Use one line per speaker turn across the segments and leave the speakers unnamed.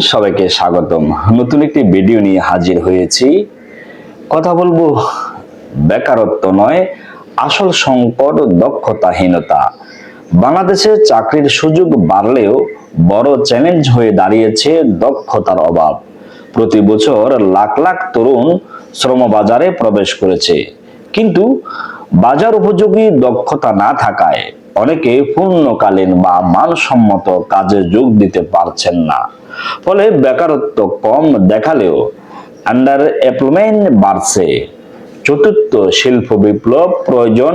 সবাইকে স্বাগতম। নতুন একটি ভিডিও নিয়ে হাজির হয়েছি। কথা বলব, বেকারত্ব নয়, আসল সংকট দক্ষতাহীনতা। বাংলাদেশে চাকরির সুযোগ বাড়লেও বড় চ্যালেঞ্জ হয়ে দাঁড়িয়েছে দক্ষতার অভাব। প্রতি বছর লাখ লাখ তরুণ শ্রমবাজারে প্রবেশ করেছে। কিন্তু বাজার উপযোগী দক্ষতা না থাকায় অনেকে পূর্ণকালীন বা মানসম্মত কাজে যোগ দিতে পারছেন না। ফলে বেকারত্ব কম দেখালেও আন্ডার এমপ্লয়মেন্ট বাড়ছে। চতুর্থ শিল্প বিপ্লব প্রয়োজন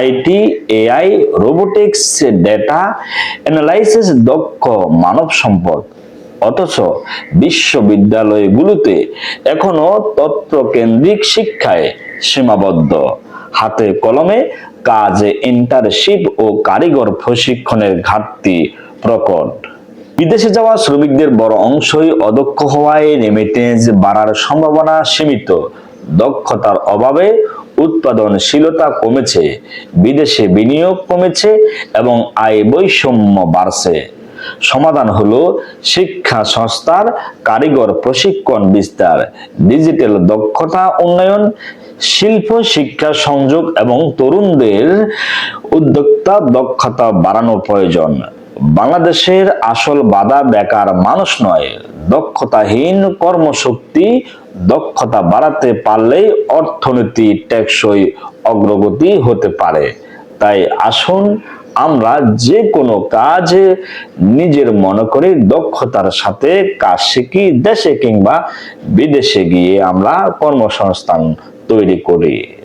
IT AI robotics data analysis দক্ষ মানব সম্পদ। অথচ বিশ্ববিদ্যালয়গুলোতে এখনও তত্ত্বকেন্দ্রিক শিক্ষায় সীমাবদ্ধ। হাতে কলমে কাজে ইন্টার্নশিপ ও কারিগর প্রশিক্ষণের ঘাটতি প্রকট। বিদেশে যাওয়া শ্রমিকদের বড় অংশই অদক্ষ হওয়ায় রেমিটেন্স বাড়ার সম্ভাবনা সীমিত। দক্ষতার অভাবে উৎপাদনশীলতা কমেছে, বিদেশে বিনিয়োগ কমেছে এবং আয় বৈষম্য বাড়ছে। সমাধান হলো শিক্ষা সংস্থার কারিগর প্রশিক্ষণ বিস্তার, ডিজিটাল দক্ষতা উন্নয়ন, শিল্প শিক্ষা সংযোগ এবং তরুণদের উদ্যোক্তা দক্ষতা বাড়ানোর প্রয়োজন। বাংলাদেশের আসল বাধা বেকার মানুষ নয়। দক্ষতাহীন কর্মশক্তি, দক্ষতা বাড়াতে পারলেই অর্থনীতি টেকসই অগ্রগতি হতে পারে। তাই আসুন আমরা যে কোনো কাজ নিজের মনে করে দক্ষতার সাথে কাজ শিখি, দেশে কিংবা বিদেশে গিয়ে আমরা কর্মসংস্থান তৈরি করি।